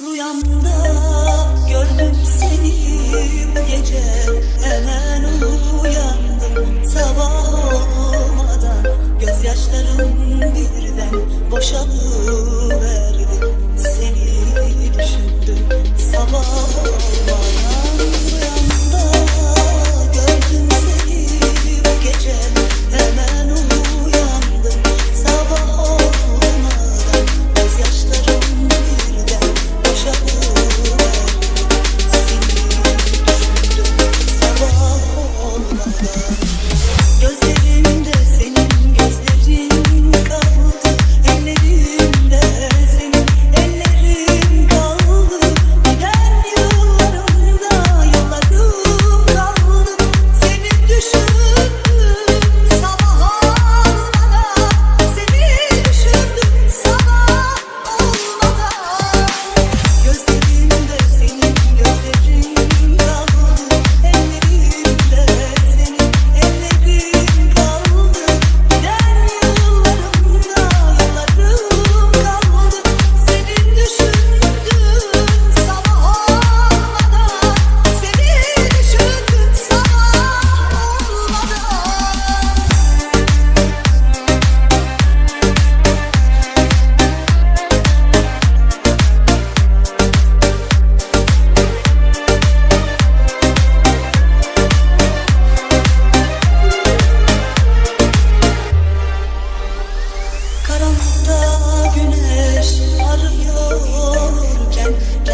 Rüyamda gördüm seni bu gece. Hemen uyandım sabah olmadan Gözyaşlarım birden boşalıverdi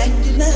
Kendime